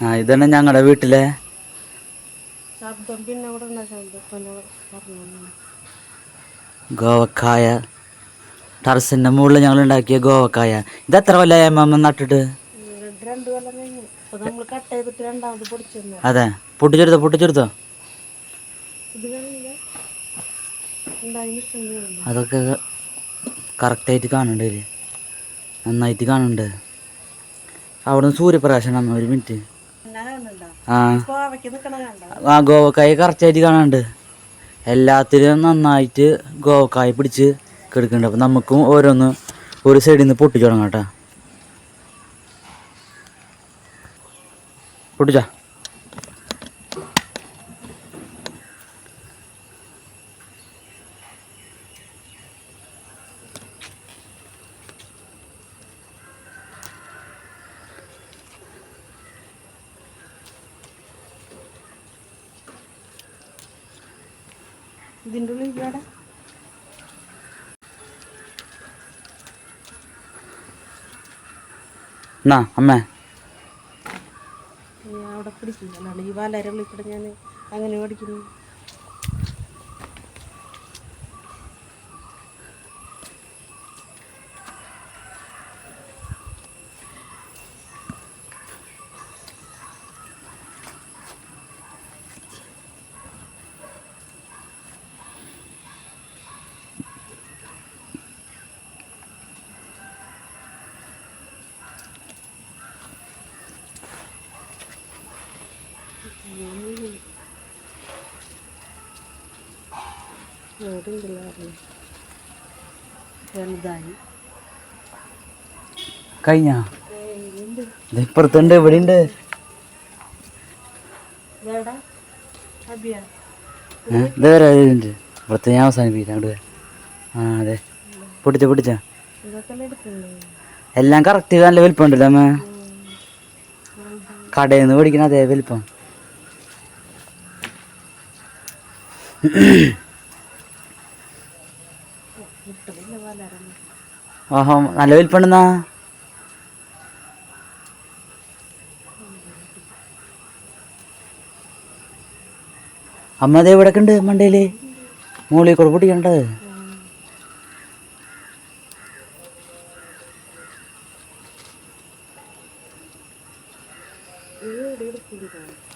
ആ ഇതാണ് ഞങ്ങളുടെ വീട്ടിലെ ഗോവക്കായ. ടെറസിന്റെ മുകളിൽ ഞങ്ങൾ ഉണ്ടാക്കിയ ഗോവക്കായ. ഇത് എത്ര കൊല്ലായ അമ്മ നട്ടിട്ട്? അതെ. പൊട്ടിച്ചെടുത്തോ പൊട്ടിച്ചെടുത്തോ? അതൊക്കെ കറക്റ്റായിട്ട് കാണണ്ടേ നന്നായിട്ട് കാണുന്നുണ്ട് അവിടെ നിന്ന് സൂര്യപ്രകാശം ഒരു മിനിറ്റ്. ആ. ആ ഗോവക്കായ കറക്റ്റായിട്ട് കാണാണ്ട് എല്ലാത്തിലും നന്നായിട്ട് ഗോവക്കായ പിടിച്ച് കിടക്കുന്നുണ്ട്. അപ്പം നമുക്കും ഓരോന്ന് ഒരു സൈഡിൽ നിന്ന് പൊട്ടിച്ചു തുടങ്ങാം കേട്ടോ. പൊട്ടിച്ചാ? ഇതിന്റെ ഉള്ളിൽ ഇവിടെ എന്നാ അമ്മേ. അവിടെ പിടിക്കില്ല. ഈ വാലരവിളിക്കൂടെ ഞാൻ അങ്ങനെ പഠിക്കുന്നു എവിടെയെങ്കിലും പറഞ്ഞു വലുതായി കഴിഞ്ഞ ഇപ്പുറത്തുണ്ട് ഇവിടെ ഉണ്ട് വേടാ അബിയ ഇത് വരെ ഉണ്ട് ഇവിടുത്തെ ഞാൻ അവസാനിപ്പിക്കാം അങ്ങോട്ട്. ആ അതെ. പൊട്ടിച്ച പൊട്ടിച്ച? എല്ലാം കറക്റ്റ് നല്ല വലിപ്പം ഉണ്ടല്ലോ അമ്മ. കടയിൽ നിന്ന് മേടിക്കണ അതേ വലിപ്പം കിട്ടില്ല വലരണം ഓഹോ നല്ല വിൽപ്പണ അമ്മ അതേ ഇവിടെ ഉണ്ട് മണ്ടയിൽ മുകളിൽ കൂടെ പൊട്ടിക്കണ്ടത്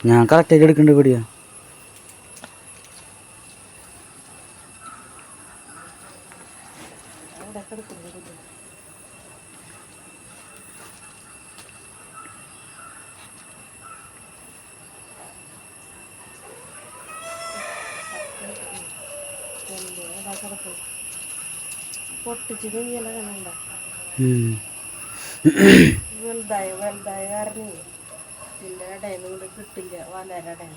ഞാൻ കറക്റ്റായിട്ട് എടുക്കണ്ട കൂടിയാ അവിടെ കിടക്കുന്നുണ്ട് പൊട്ടിച്ച് ഉം. വലുതായ വലുതായ കാരണം പിന്നെ ഇടയിൽ നിന്ന് കിട്ടില്ല വലര ഇടയിൽ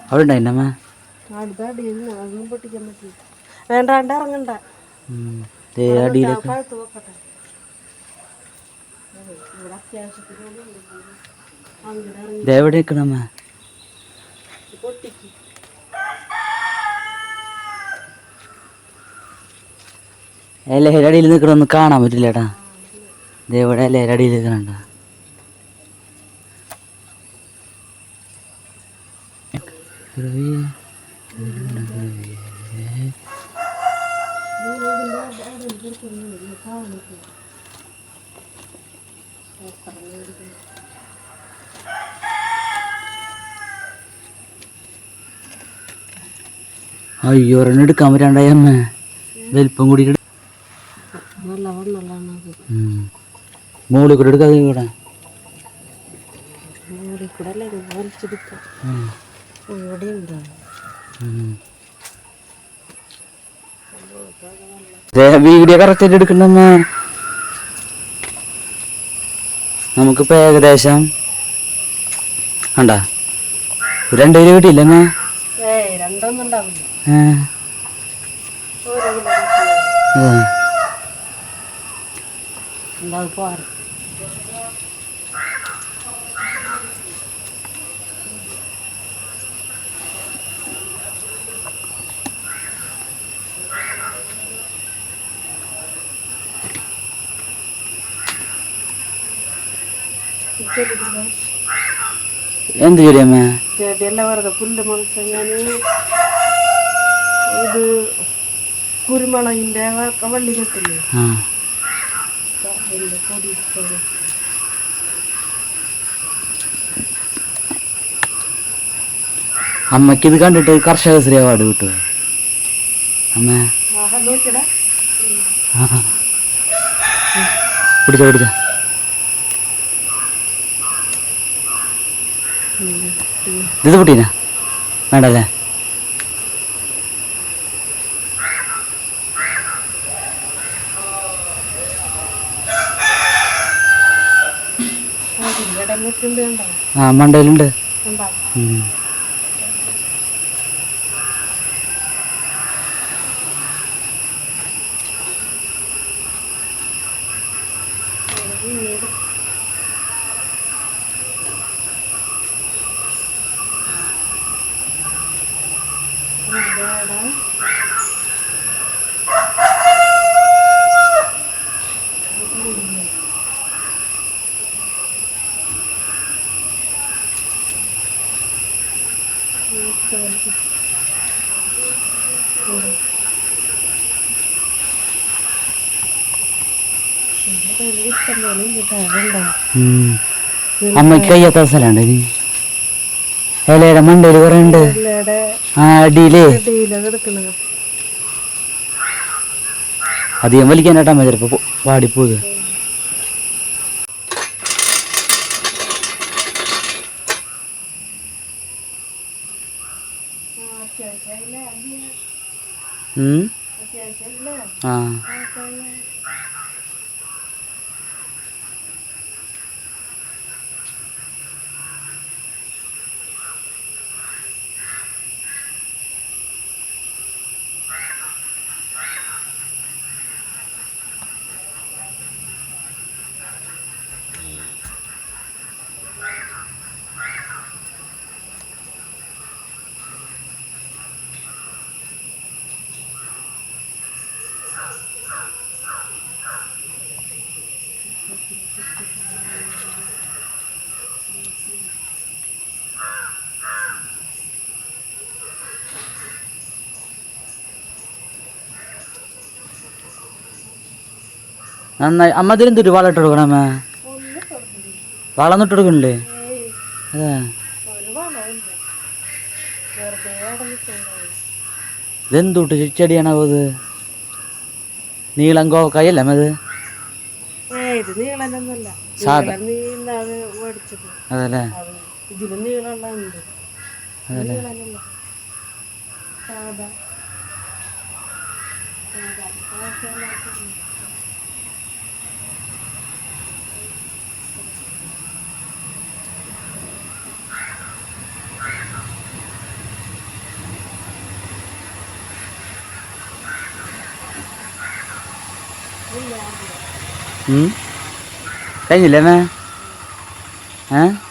ഇറങ്ങി ദേ എവിടെ നിൽക്കണം അമ്മ പൊട്ടിക്ക്. ലഹരി അടിയിൽ നിൽക്കണമൊന്നും കാണാൻ പറ്റില്ല ഏട്ടാ ദേ എവിടെ ലഹരി അടിയിൽ നിൽക്കണണ്ട അയ്യോ ഒരെണ്ണം എടുക്കാൻ പറ്റാണ്ടായി അമ്മ. വലിപ്പം കൂടി മോളിക്കൂടെ കൂടെ എടുക്കാതെ കൂടെ അല്ലേ ഇങ്ങനെ വലിച്ചെടുക്കാം. ഇവിടെ ഉണ്ടോ വീഡിയോ കറക്റ്റ് ആയിട്ട് എടുക്കണ്ടമ്മ നമുക്കിപ്പോ ഏകദേശം കണ്ട. രണ്ട് കിലോ കിട്ടിയില്ലമ്മ രണ്ടൊന്നും ഉണ്ടാവില്ല. എന്ത് ചെടിയമ്മ? ചെടിയെല്ലാം വെറുതെ പുല്ല് മുളച്ച ഞാൻ ഇത് വള്ളി കിട്ടില്ലേ? പൊടി അമ്മയ്ക്ക് ഇത് കണ്ടിട്ട് കർഷകശ്രീ അവാർഡ് കിട്ടുമോ അമ്മ. പിടിച്ച പിടിച്ച. ഇത് പൊട്ടീന വേണ്ടല്ലേ? ആ മണ്ടയിലുണ്ട് ഉണ്ട് ഉം. അമ്മയ്ക്ക് കഴിയാത്ത ഇനി ഇലയുടെ മണ്ടയിൽ കുറെ ഉണ്ട് ആ അടിയിലേ. അധികം വലിക്കാനായിട്ടാ അമ്മ ചിലപ്പോ പാടിപ്പോത്. ഉം. നന്നായി. അമ്മ ഇതിലെന്തൊരു വളം ഇട്ട് കൊടുക്കണം അമ്മ? ഒന്ന്. വളം ഇട്ട് കൊടുക്കണില്ലേ അതെ. ഇതെന്തൂട്ട് ചെടിയാണോ ഇത്? നീളം കോക്കായല്ലേ അമ്മ ഇത്? അതല്ലേ. അതല്ലേ? അത് ഇതിൽ നീളമുള്ള ഉണ്ട്. ഇത്